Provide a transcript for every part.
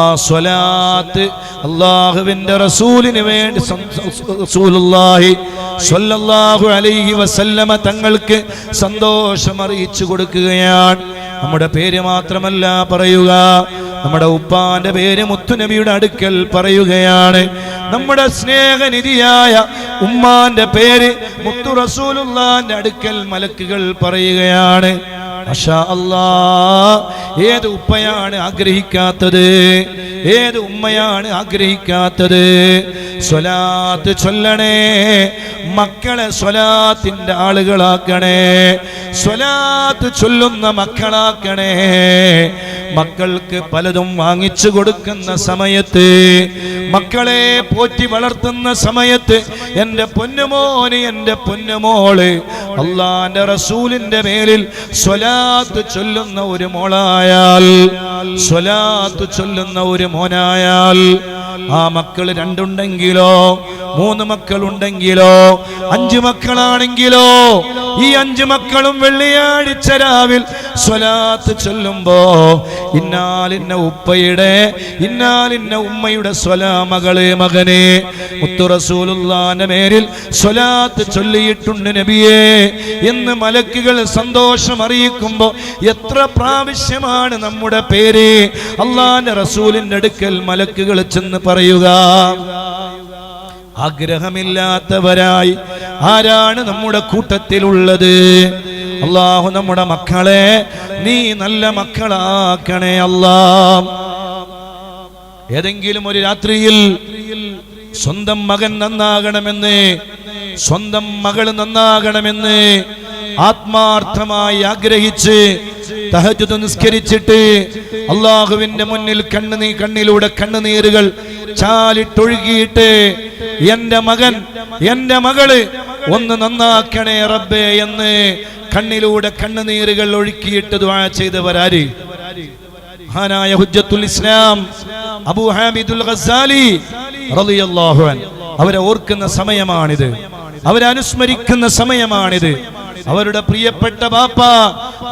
ആ സ്വലാത്ത് അള്ളാഹുവിന്റെ റസൂലിന് വേണ്ടി റസൂലുള്ളാഹി സ്വല്ലല്ലാഹു അലൈഹി വസല്ലമ തങ്ങൾക്ക് സന്തോഷം അറിയിച്ചു കൊടുക്കുകയാണ്. നമ്മുടെ പേര് മാത്രമല്ല പറയുക. നമ്മുടെ ഉപ്പാന്റെ പേര് മുത്തുനബിയുടെ അടുക്കൽ പറയുകയാണ്. നമ്മുടെ സ്നേഹനിധിയായ ഉമ്മാന്റെ പേര് മുത്തു റസൂലുള്ളാന്റെ അടുക്കൽ മലക്കുകൾ പറയുകയാണ്. ഏത് ഉപ്പയാണ് ആഗ്രഹിക്കാത്തത്? ഏത് ഉമ്മയാണ് ആഗ്രഹിക്കാത്തത്? സ്വലാത്ത് ചൊല്ലണേ. മക്കളെ സ്വലാത്തിന്റെ ആളുകളാക്കണേ. സ്വലാത്ത് ചൊല്ലുന്ന മക്കളാക്കണേ. മക്കൾക്ക് പലതും വാങ്ങിച്ചു കൊടുക്കുന്ന സമയത്ത് മക്കളെ പോറ്റി വളർത്തുന്ന സമയത്ത് എന്റെ പൊന്നുമോന് എന്റെ പൊന്നുമോൾ അള്ളാന്റെ റസൂലിന്റെ മേലിൽ സ്വലാത്ത് ചൊല്ലുന്ന ഒരു മോളായാൽ സ്വലാത്ത് ചൊല്ലുന്ന ഒരു മോനായാൽ ആ മക്കൾ രണ്ടുണ്ടെങ്കിലോ മൂന്ന് മക്കളുണ്ടെങ്കിലോ അഞ്ചു മക്കളാണെങ്കിലോ ഈ അഞ്ചു മക്കളും വെള്ളിയാഴ്ച രാവിൽ സ്വലാത്ത് ചൊല്ലുമ്പോ ഇന്നാലിന്ന ഉപ്പയുടെ ഇന്നാലിന്ന ഉമ്മയുടെ സ്വലാ മകളെ മകനെ. മുത്തു റസൂലുള്ളാന്റെ മേലിൽ സ്വലാത്ത് ചൊല്ലിയിട്ടുണ്ട് നബിയെ. എന്ന് മലക്കുകൾ സന്തോഷം അറിയിക്കുമ്പോ എത്ര പ്രാവശ്യമാണ് നമ്മുടെ പേര് അള്ളാന്റെ റസൂലിന്റെ അടുക്കൽ മലക്കുകൾ ചെന്ന് പറയുക. ആഗ്രഹമില്ലാത്തവരായി ആരാണ് നമ്മുടെ കൂട്ടത്തിലുള്ളത്? അള്ളാഹു നമ്മുടെ മക്കളെ നീ നല്ല മക്കളാക്കണേ അല്ലാ. ഏതെങ്കിലും ഒരു രാത്രിയിൽ സ്വന്തം മകൻ നന്നാകണമെന്ന് സ്വന്തം മകൾ നന്നാകണമെന്ന് ആത്മാർത്ഥമായി ആഗ്രഹിച്ച് തഹജുദ് നിസ്കരിച്ചിട്ട് അള്ളാഹുവിന്റെ മുന്നിൽ കണ്ണുനീ കണ്ണിലൂടെ കണ്ണുനീരുകൾ ചാലിട്ടൊഴുകിയിട്ട് എന്റെ മകൻ എന്റെ മകൾ ഒന്ന് നന്നാക്കണേ റബ്ബേ എന്ന് കണ്ണിലൂടെ കണ്ണുനീരുകൾ ഒഴുക്കിയിട്ട് ദ്വാ ചെയ്തവരാര്? മഹാനായ ഹുജ്ജത്തുൽ ഇസ്ലാം അബൂ ഹാമിദുൽ ഗസാലി റളിയല്ലാഹു അൻ. അവരെ ഓർക്കുന്ന സമയമാണിത്. അനുസ്മരിക്കുന്ന സമയമാണിത്. അവരുടെ പ്രിയപ്പെട്ട ബാപ്പ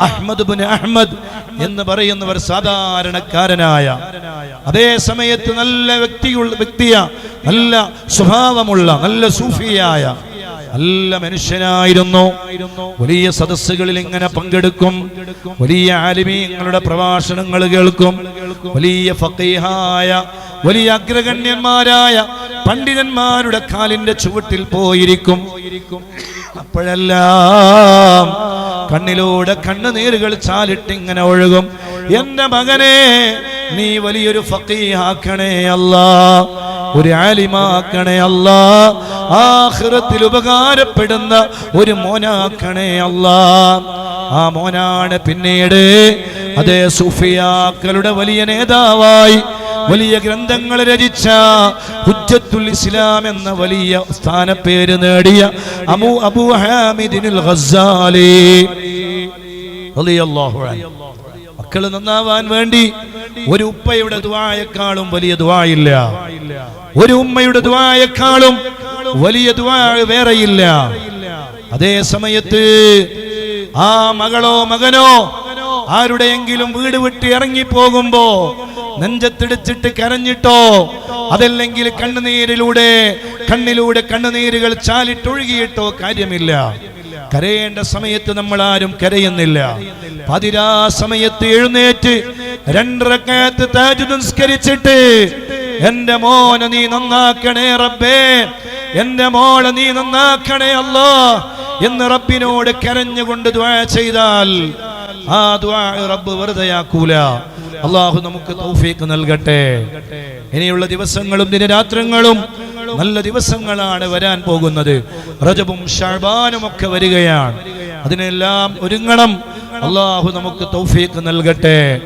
അഹ്മദ് ബിൻ അഹ്മദ് എന്ന് പറയുന്നവർ സാധാരണക്കാരനായ അതേ സമയത്ത് നല്ല വ്യക്തിയുള്ള വ്യക്തിയ നല്ല സ്വഭാവമുള്ള നല്ല സൂഫിയായ നല്ല മനുഷ്യനായിരുന്നു. വലിയ സദസ്സുകളിൽ ഇങ്ങനെ പങ്കെടുക്കും വലിയ ആലിമീങ്ങളുടെ പ്രഭാഷണങ്ങൾ കേൾക്കും വലിയ ഫക്കീഹായ വലിയ അഗ്രഗണ്യന്മാരായ പണ്ഡിതന്മാരുടെ കാലിന്റെ ചുവട്ടിൽ പോയിരിക്കും. അപ്പോഴെല്ലാം കണ്ണിലൂടെ കണ്ണുനീരുകൾ ചാലിട്ട് ഇങ്ങനെ ഒഴുകും. എന്റെ മകനെ നീ വലിയൊരു ഫക്കീഹാക്കണേ അല്ല. ഒരു ആലിമാക്കണേ അല്ല. ആഖിറത്തിൽ ഉപകാരപ്പെടുന്ന ഒരു മോനാക്കണേ അല്ല. ആ മോനാണ് പിന്നീട് അതേ സുഫിയാക്കളുടെ വലിയ നേതാവായി വലിയ ഗ്രന്ഥങ്ങൾ രചിച്ച ഹുജ്ജത്തുൽ ഇസ്ലാം എന്ന വലിയ സ്ഥാനപ്പേര് നേടിയ അമു അബു ഹാമിദിനുൽ ഖസാലി. മക്കൾ നന്നാവാൻ വേണ്ടി ഒരു ഉപ്പയുടെ ദുആയേക്കാളും വലിയ ദ്വായില്ല ഒരു ഉമ്മയുടെ ദുആയേക്കാളും വലിയ ദ്വാ വേറെയില്ല. അതേ സമയത്ത് ആ മകളോ മകനോ ആരുടെയെങ്കിലും വീട് വിട്ട് ഇറങ്ങി പോകുമ്പോ നെഞ്ചത്തിടിച്ചിട്ട് കരഞ്ഞിട്ടോ? അതല്ലെങ്കിൽ കണ്ണുനീരിലൂടെ കണ്ണിലൂടെ കണ്ണുനീരുകൾ ചാലിട്ടൊഴുകിയിട്ടോ? കാര്യമില്ല. കരയേണ്ട സമയത്ത് നമ്മൾ ആരും കരയുന്നില്ല. പതിരാ സമയത്ത് എഴുന്നേറ്റ് രണ്ടരക്കാലത്ത് താജ് നിസ്കരിച്ചിട്ട് എന്റെ മോനെ നീ നന്നാക്കണേ റബ്ബേ എന്റെ മോളെ നീ നന്നാക്കണേ അല്ലോ എന്ന് റബ്ബിനോട് കരഞ്ഞുകൊണ്ട് ദ്വാ ചെയ്താൽ ആ ദുആ റബ്ബ് വെറുതെയാക്കൂല. അള്ളാഹു നമുക്ക് തൗഫീഖ് നൽകട്ടെ. ഇനിയുള്ള ദിവസങ്ങളും ദിനരാത്രങ്ങളും നല്ല ദിവസങ്ങളാണ് വരാൻ പോകുന്നത്. റജബും ഷാബാനും ഒക്കെ വരികയാണ്. അതിനെല്ലാം ഒരുങ്ങണം. അള്ളാഹു നമുക്ക് തൗഫീഖ് നൽകട്ടെ.